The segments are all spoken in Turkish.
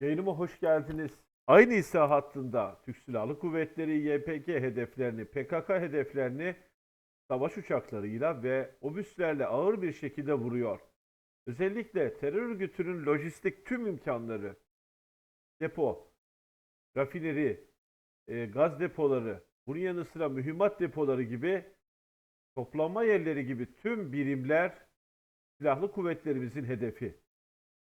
Yayınıma hoş geldiniz. Aynı İSA hattında Türk Silahlı Kuvvetleri YPG hedeflerini, PKK hedeflerini savaş uçaklarıyla ve obüslerle ağır bir şekilde vuruyor. Özellikle terör örgütünün lojistik tüm imkanları, depo, rafineri, e, gaz depoları, bunun yanı sıra mühimmat depoları gibi toplanma yerleri gibi tüm birimler silahlı kuvvetlerimizin hedefi.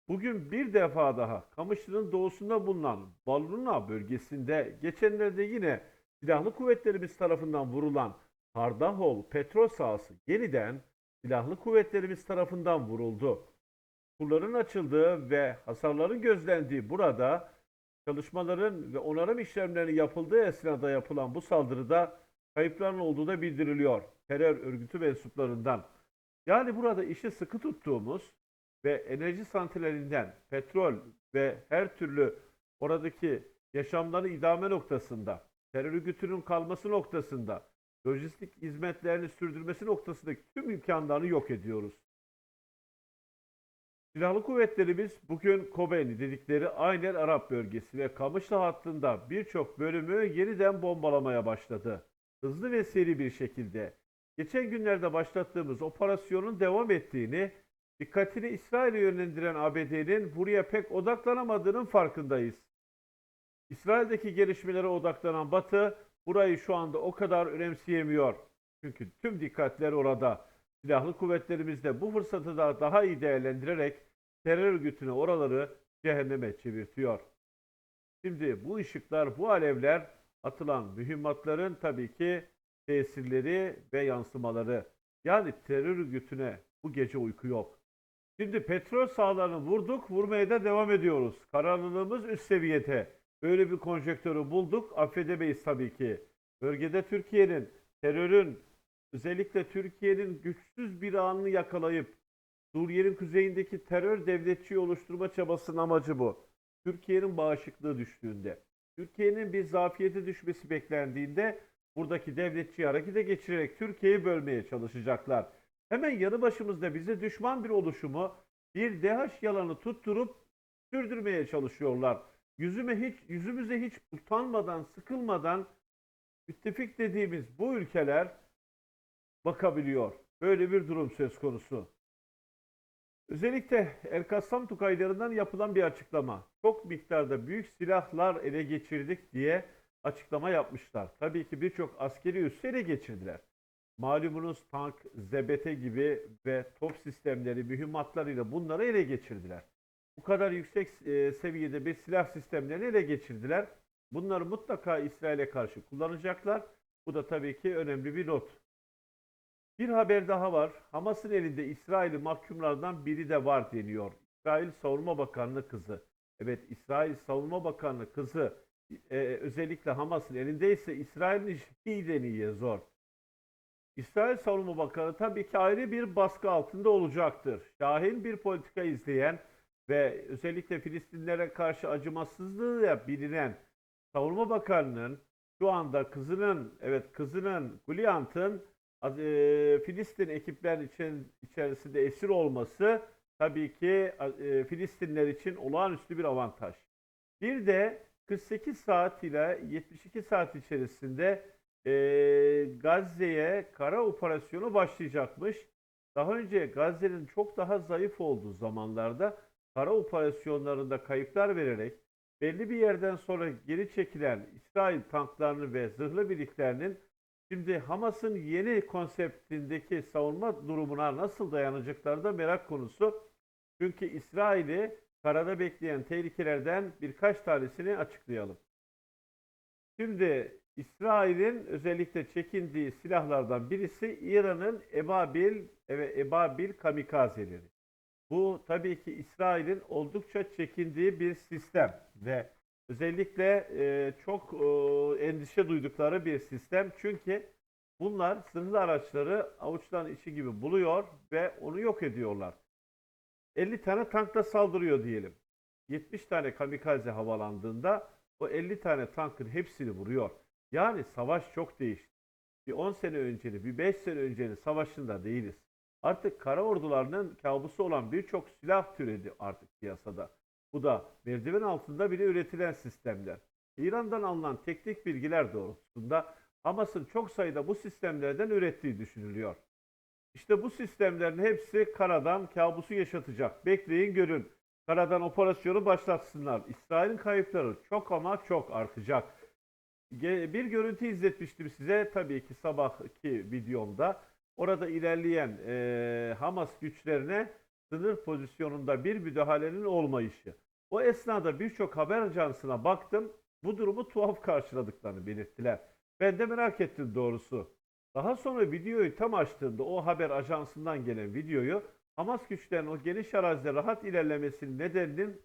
Bugün bir defa daha Kamışlı'nın doğusunda bulunan Balruna bölgesinde geçenlerde yine silahlı kuvvetlerimiz tarafından vurulan Hardahol petrol sahası yeniden silahlı kuvvetlerimiz tarafından vuruldu. Surların açıldığı ve hasarların gözlendiği burada çalışmaların ve onarım işlemlerinin yapıldığı esnada yapılan bu saldırıda kayıpların olduğu da bildiriliyor terör örgütü mensuplarından. Yani burada işi sıkı tuttuğumuz ve enerji santralinden petrol ve her türlü oradaki yaşamları idame noktasında, terör örgütünün kalması noktasında, lojistik hizmetlerini sürdürmesi noktasındaki tüm imkanlarını yok ediyoruz. Silahlı kuvvetlerimiz bugün Kobeni dedikleri Ayner Arap bölgesi ve Kamışlı hattında birçok bölümü yeniden bombalamaya başladı. Hızlı ve seri bir şekilde. Geçen günlerde başlattığımız operasyonun devam ettiğini, dikkatini İsrail'e yönlendiren ABD'nin buraya pek odaklanamadığının farkındayız. İsrail'deki gelişmelere odaklanan Batı burayı şu anda o kadar önemseyemiyor. Çünkü tüm dikkatler orada. Silahlı kuvvetlerimiz de bu fırsatı da daha iyi değerlendirerek terör örgütüne oraları cehenneme çevirtiyor. Şimdi bu ışıklar, bu alevler atılan mühimmatların tabii ki tesirleri ve yansımaları. Yani terör örgütüne bu gece uyku yok. Şimdi petrol sahalarını vurduk, vurmaya da devam ediyoruz. Kararlılığımız üst seviyede. Böyle bir konjektörü bulduk, affedemeyiz tabii ki. Bölgede Türkiye'nin, terörün, özellikle Türkiye'nin güçsüz bir anını yakalayıp Suriye'nin kuzeyindeki terör devletçiyi oluşturma çabasının amacı bu. Türkiye'nin bağışıklığı düştüğünde, Türkiye'nin bir zafiyete düşmesi beklendiğinde buradaki devletçiyi harekete geçirerek Türkiye'yi bölmeye çalışacaklar. Hemen yanı başımızda bize düşman bir oluşumu bir DH yalanı tutturup sürdürmeye çalışıyorlar. Yüzüme hiç yüzümüze hiç utanmadan, sıkılmadan müttefik dediğimiz bu ülkeler bakabiliyor. Böyle bir durum söz konusu. Özellikle El Kassam Tukaylarından yapılan bir açıklama. Çok miktarda büyük silahlar ele geçirdik diye açıklama yapmışlar. Tabii ki birçok askeri üssü ele geçirdiler. Malumunuz tank, ZBT gibi ve top sistemleri, mühimmatlarıyla bunları ele geçirdiler. Bu kadar yüksek e, seviyede bir silah sistemlerini ele geçirdiler. Bunları mutlaka İsrail'e karşı kullanacaklar. Bu da tabii ki önemli bir not. Bir haber daha var. Hamas'ın elinde İsrail'i mahkumlardan biri de var deniyor. İsrail Savunma Bakanlığı kızı. Evet İsrail Savunma Bakanlığı kızı e, özellikle Hamas'ın elindeyse İsrail'in işi iyiden iyiye zor. İsrail Savunma Bakanı tabii ki ayrı bir baskı altında olacaktır. Şahin bir politika izleyen ve özellikle Filistinlere karşı acımasızlığıyla bilinen Savunma Bakanı'nın şu anda kızının, evet kızının Guliant'ın e, Filistin ekipler için içerisinde esir olması tabii ki e, Filistinler için olağanüstü bir avantaj. Bir de 48 saat ile 72 saat içerisinde e, Gazze'ye kara operasyonu başlayacakmış. Daha önce Gazze'nin çok daha zayıf olduğu zamanlarda kara operasyonlarında kayıplar vererek belli bir yerden sonra geri çekilen İsrail tanklarını ve zırhlı birliklerinin şimdi Hamas'ın yeni konseptindeki savunma durumuna nasıl dayanacakları da merak konusu. Çünkü İsrail'i karada bekleyen tehlikelerden birkaç tanesini açıklayalım. Şimdi İsrail'in özellikle çekindiği silahlardan birisi İran'ın Ebabil ve Ebabil kamikazeleri. Bu tabii ki İsrail'in oldukça çekindiği bir sistem ve özellikle e, çok e, endişe duydukları bir sistem. Çünkü bunlar zırhlı araçları avuçların içi gibi buluyor ve onu yok ediyorlar. 50 tane tankla saldırıyor diyelim. 70 tane kamikaze havalandığında o 50 tane tankın hepsini vuruyor. Yani savaş çok değişti. Bir 10 sene önceli, bir 5 sene önceli savaşında değiliz. Artık kara ordularının kabusu olan birçok silah türedi artık piyasada. Bu da merdiven altında bile üretilen sistemler. İran'dan alınan teknik bilgiler doğrultusunda Hamas'ın çok sayıda bu sistemlerden ürettiği düşünülüyor. İşte bu sistemlerin hepsi karadan kabusu yaşatacak. Bekleyin görün. Karadan operasyonu başlatsınlar. İsrail'in kayıpları çok ama çok artacak. Bir görüntü izletmiştim size tabii ki sabahki videomda. Orada ilerleyen eee, Hamas güçlerine sınır pozisyonunda bir müdahalenin olmayışı. O esnada birçok haber ajansına baktım. Bu durumu tuhaf karşıladıklarını belirttiler. Ben de merak ettim doğrusu. Daha sonra videoyu tam açtığımda o haber ajansından gelen videoyu Hamas güçlerinin o geniş arazide rahat ilerlemesinin nedeninin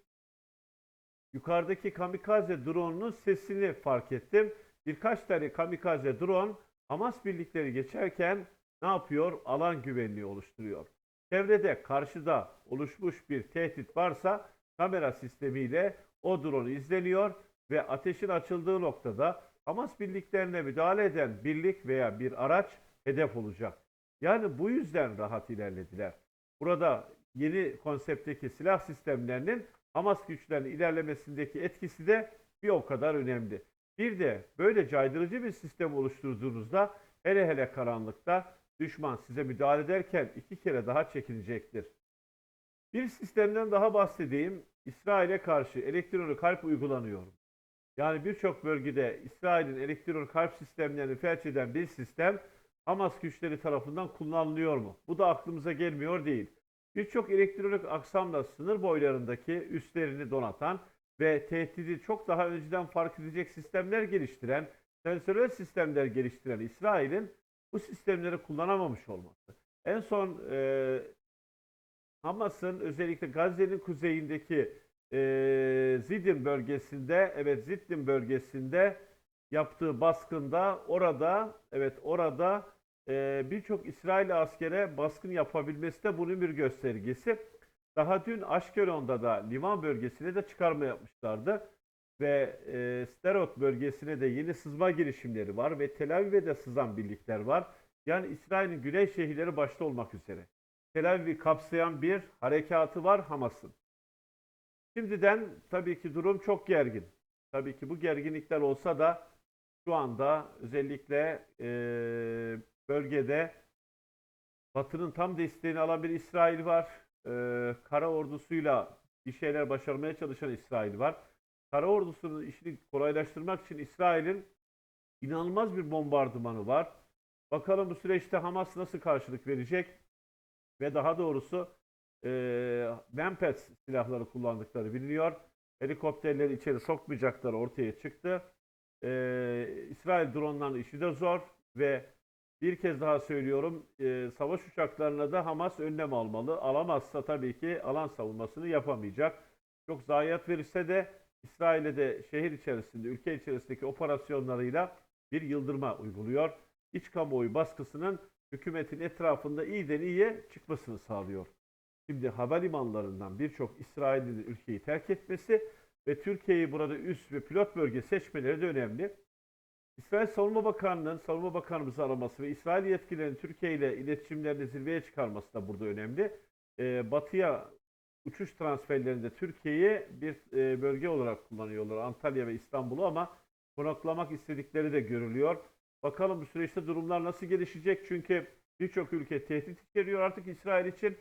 yukarıdaki kamikaze drone'unun sesini fark ettim. Birkaç tane kamikaze drone Hamas birlikleri geçerken ne yapıyor? Alan güvenliği oluşturuyor. Çevrede karşıda oluşmuş bir tehdit varsa kamera sistemiyle o drone izleniyor ve ateşin açıldığı noktada Hamas birliklerine müdahale eden birlik veya bir araç hedef olacak. Yani bu yüzden rahat ilerlediler. Burada yeni konseptteki silah sistemlerinin Hamas güçlerinin ilerlemesindeki etkisi de bir o kadar önemli. Bir de böyle caydırıcı bir sistem oluşturduğunuzda hele hele karanlıkta düşman size müdahale ederken iki kere daha çekinecektir. Bir sistemden daha bahsedeyim. İsrail'e karşı elektronik harp uygulanıyor. Yani birçok bölgede İsrail'in elektronik harp sistemlerini felç eden bir sistem Hamas güçleri tarafından kullanılıyor mu? Bu da aklımıza gelmiyor değil. Birçok elektronik aksamla sınır boylarındaki üslerini donatan ve tehdidi çok daha önceden fark edecek sistemler geliştiren, sensörel sistemler geliştiren İsrail'in bu sistemleri kullanamamış olması. En son e, Hamas'ın özellikle Gazze'nin kuzeyindeki e, Zidin bölgesinde, evet Zidin bölgesinde yaptığı baskında orada, evet orada e, birçok İsrail askere baskın yapabilmesi de bunun bir göstergesi. Daha dün Aşkelon'da da liman bölgesine de çıkarma yapmışlardı. Ve e, Sterot bölgesine de yeni sızma girişimleri var ve Tel Aviv'e de sızan birlikler var. Yani İsrail'in güney şehirleri başta olmak üzere. Tel Aviv'i kapsayan bir harekatı var Hamas'ın. Şimdiden tabii ki durum çok gergin. Tabii ki bu gerginlikler olsa da şu anda özellikle e, bölgede Batı'nın tam desteğini alan bir İsrail var. E, kara ordusuyla bir şeyler başarmaya çalışan İsrail var. Kara ordusunun işini kolaylaştırmak için İsrail'in inanılmaz bir bombardımanı var. Bakalım bu süreçte Hamas nasıl karşılık verecek ve daha doğrusu e, Mempes silahları kullandıkları biliniyor. Helikopterleri içeri sokmayacakları ortaya çıktı. E, İsrail dronlarının işi de zor ve bir kez daha söylüyorum e, savaş uçaklarına da Hamas önlem almalı. Alamazsa tabii ki alan savunmasını yapamayacak. Çok zayiat verirse de İsrail'e de şehir içerisinde, ülke içerisindeki operasyonlarıyla bir yıldırma uyguluyor. İç kamuoyu baskısının hükümetin etrafında iyiden iyiye çıkmasını sağlıyor. Şimdi havalimanlarından birçok İsrailli'nin ülkeyi terk etmesi ve Türkiye'yi burada üst ve pilot bölge seçmeleri de önemli. İsrail Savunma Bakanlığı'nın Savunma Bakanımızı araması ve İsrail yetkililerinin Türkiye ile iletişimlerini zirveye çıkarması da burada önemli. Ee, batıya uçuş transferlerinde Türkiye'yi bir e, bölge olarak kullanıyorlar. Antalya ve İstanbul'u ama konaklamak istedikleri de görülüyor. Bakalım bu süreçte durumlar nasıl gelişecek? Çünkü birçok ülke tehdit içeriyor artık İsrail için.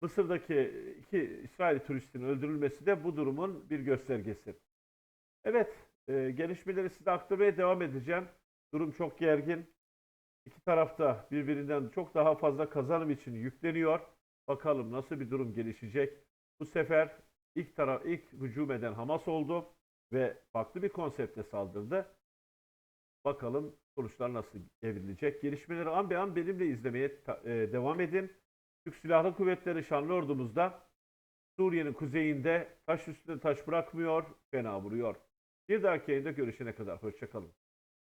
Mısır'daki iki İsrail turistin öldürülmesi de bu durumun bir göstergesi. Evet, e, gelişmeleri size aktarmaya devam edeceğim. Durum çok gergin. İki tarafta birbirinden çok daha fazla kazanım için yükleniyor. Bakalım nasıl bir durum gelişecek. Bu sefer ilk taraf ilk hücum eden Hamas oldu ve farklı bir konseptle saldırdı. Bakalım sonuçlar nasıl evrilecek. Gelişmeleri an be an benimle izlemeye e, devam edin. Türk Silahlı Kuvvetleri Şanlı Ordumuzda Suriye'nin kuzeyinde taş üstünde taş bırakmıyor, fena vuruyor. Bir dahaki yayında görüşene kadar hoşçakalın.